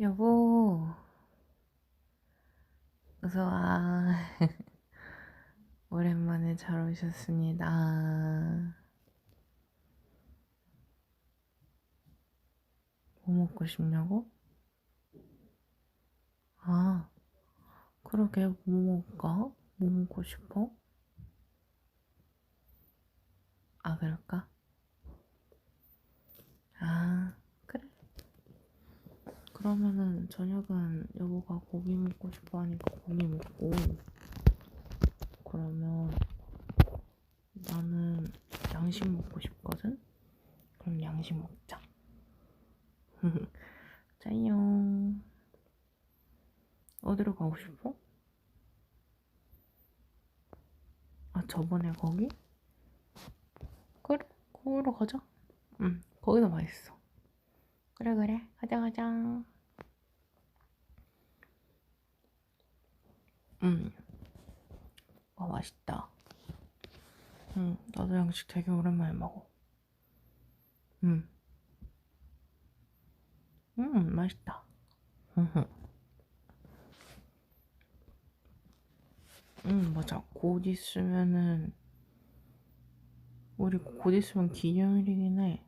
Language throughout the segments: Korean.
여보, 어서와. 오랜만에 잘 오셨습니다. 뭐 먹고 싶냐고? 아, 그러게, 뭐 먹을까? 뭐 먹고 싶어? 아, 그럴까? 아, 그러면은 저녁은 여보가 고기 먹고 싶어 하니까 고기 먹고 그러면 나는 양식 먹고 싶거든? 그럼 양식 먹자. 짜요. 어디로 가고 싶어? 아, 저번에 거기? 그래, 거기로 가자. 응, 거기도 맛있어. 그래, 그래. 가자, 가자. 음. 와, 맛있다. 응, 나도 양식 되게 오랜만에 먹어. 음. 음, 맛있다. 음, 맞아. 곧 있으면은, 우리 곧 있으면 기념일이긴 해.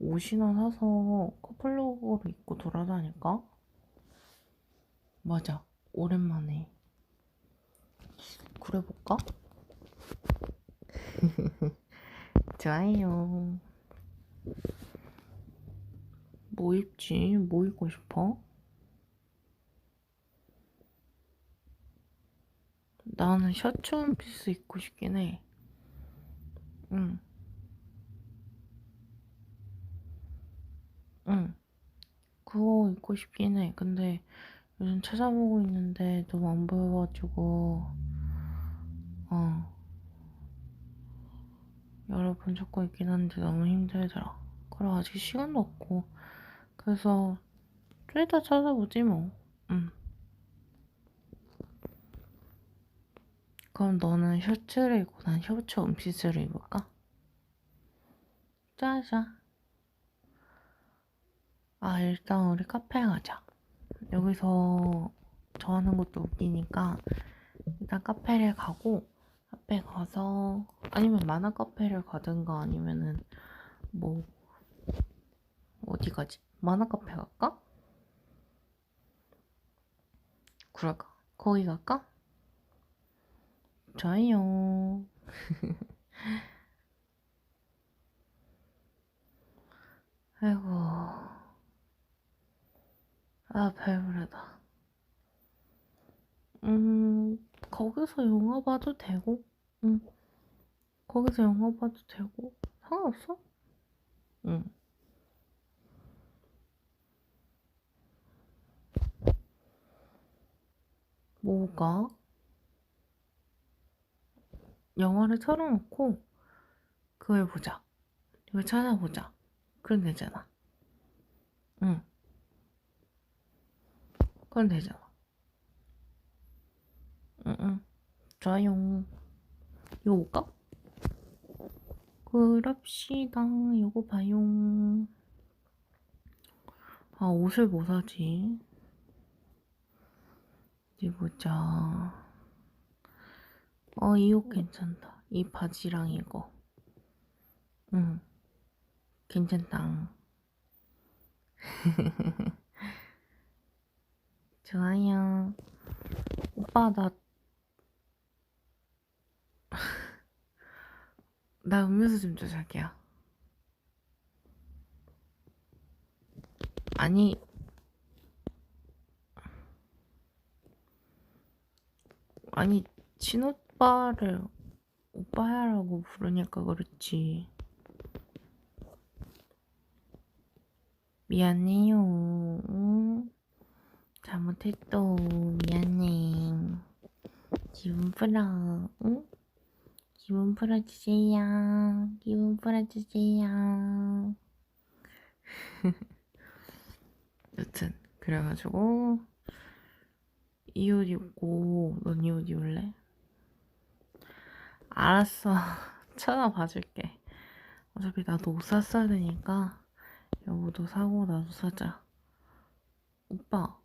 옷이나 사서 커플룩으로 입고 돌아다닐까? 맞아. 오랜만에. 그래 볼까? 좋아요. 뭐 입지? 뭐 입고 싶어? 나는 셔츠 원피스 입고 싶긴 해. 응. 응. 그거 입고 싶긴 해. 근데 요즘 찾아보고 있는데 너무 안 보여가지고, 어. 여러 번 찾고 있긴 한데 너무 힘들더라. 그래, 아직 시간도 없고. 그래서 좀 이따 찾아보지 뭐. 응. 그럼 너는 셔츠를 입고 난 셔츠 원피스를 입을까? 짜자. 아, 일단 우리 카페 가자. 여기서 저 하는 것도 웃기니까 일단 카페를 가고 카페 가서 아니면 만화 카페를 가든가 아니면은 뭐 어디 가지? 만화 카페 갈까? 그럴까? 거기 갈까? 좋아요. 아이고. 아, 배부르다. 음, 거기서 영화 봐도 되고, 응. 거기서 영화 봐도 되고, 상관없어? 응. 뭐가? 영화를 틀어놓고, 그걸 보자. 이걸 찾아보자. 그럼 되잖아. 응. 그럼 되잖아. 응 응. 좋아요. 이거 볼까? 그럽시다. 이거 봐요. 아, 옷을 뭐 사지? 어디 보자. 어, 이 옷 괜찮다. 이 바지랑 이거. 응. 괜찮다. 좋아요. 오빠, 나, 나 음료수 좀 줘, 자기야. 아니, 아니, 친오빠를 오빠야라고 부르니까 그렇지. 미안해요. 응? 잘못했어. 미안해. 기분 풀어. 응? 기분 풀어주세요. 기분 풀어주세요. 여튼 그래가지고 이 옷 입고 넌 이 옷 입을래? 알았어. 찾아봐 줄게. 어차피 나도 옷 샀어야 되니까 여보도 사고 나도 사자. 오빠.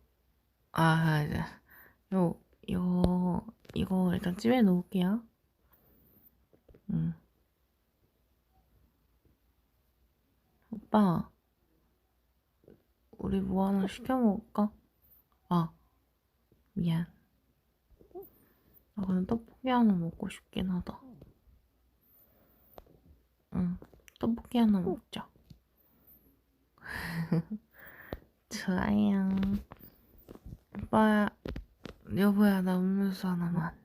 아, 이제 요 이거 일단 집에 놓을게요. 응. 오빠. 우리 뭐 하나 시켜 먹을까? 아, 미안. 나 그냥 떡볶이 하나 먹고 싶긴 하다. 응, 떡볶이 하나 먹자. 좋아요. 오빠, 여보야, 나 음료수 하나만.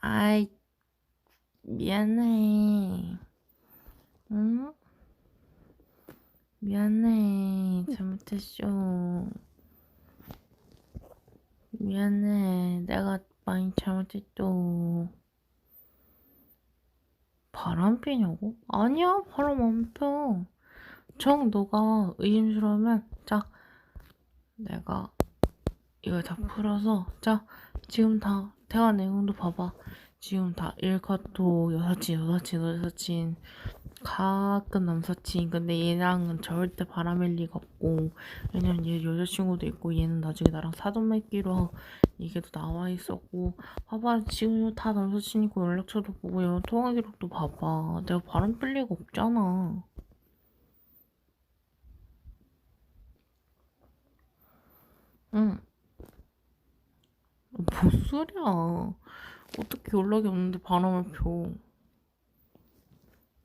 아이, 미안해. 응? 미안해. 잘못했어. 미안해. 내가 많이 잘못했어. 바람 피냐고? 아니야, 바람 안 펴. 정, 너가 의심스러우면, 자, 내가 이걸 다 풀어서, 자, 지금 다, 대화 내용도 봐봐. 지금 다 일컷도 여사친, 여사친, 여사친, 가끔 남사친. 근데 얘랑은 절대 바람일 리가 없고, 왜냐면 얘 여자친구도 있고, 얘는 나중에 나랑 사돈 맺기로 얘기도 나와 있었고, 봐봐, 지금 다 남사친이고 연락처도 보고, 통화 기록도 봐봐. 내가 바람 필 리가 없잖아. 응. 뭔 소리야. 어떻게 연락이 없는데 바람을 펴.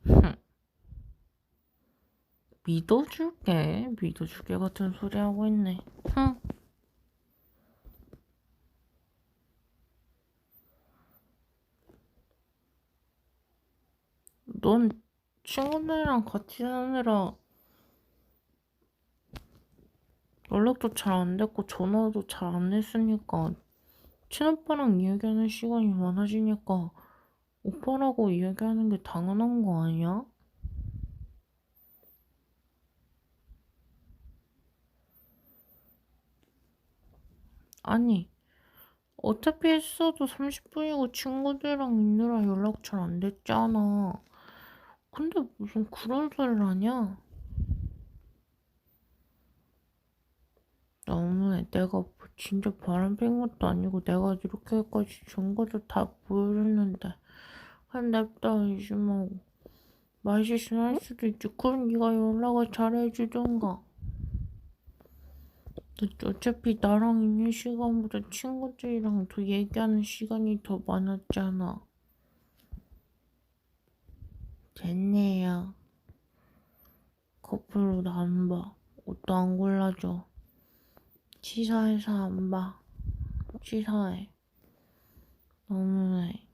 흠. 믿어줄게. 믿어줄게 같은 소리 하고 있네. 흥. 넌 친구들이랑 같이 사느라 연락도 잘 안 됐고 전화도 잘 안 했으니까 친오빠랑 이야기하는 시간이 많아지니까 오빠라고 이야기하는 게 당연한 거 아니야? 아니, 어차피 했어도 30분이고 친구들이랑 있느라 연락 잘 안 됐잖아. 근데 무슨 그런 소리를 하냐? 너무해. 내가 뭐 진짜 바람 핀 것도 아니고 내가 이렇게까지 증거도 다 보여줬는데 그냥 냅다 의심하고 말실수 할 수도 있지. 그럼 네가 연락을 잘해주던가. 어차피 나랑 있는 시간보다 친구들이랑 더 얘기하는 시간이 더 많았잖아. 됐네요. 커플로 나안 봐. 옷도 안 골라줘. 치사해서 안 봐. 치사해. 너무해.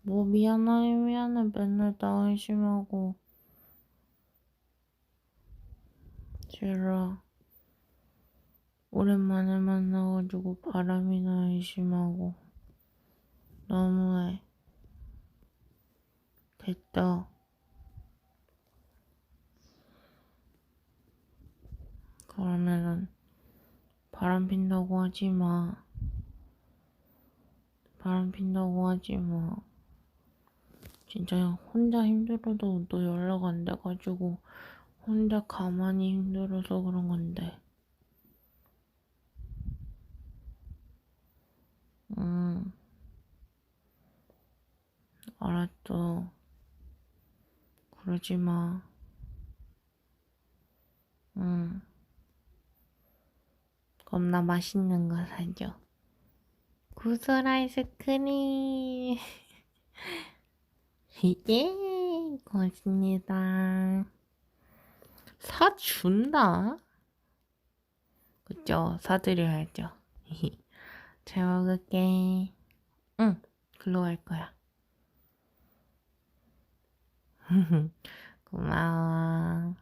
뭐 미안해 미안해 맨날 나 의심하고 싫어 오랜만에 만나가지고 바람이나 의심하고 너무해 됐다 그러면은 바람 핀다고 하지 마 바람 핀다고 하지 마 진짜 혼자 힘들어도 너 연락 안 돼가지고 혼자 가만히 힘들어서 그런 건데. 응. 알았어. 그러지 마. 응. 겁나 맛있는 거 사줘. 구슬 아이스크림. 예, 고맙습니다. 사준다? 그죠? 사드려야죠. 잘 먹을게. 응, 글로 갈 거야. 고마워.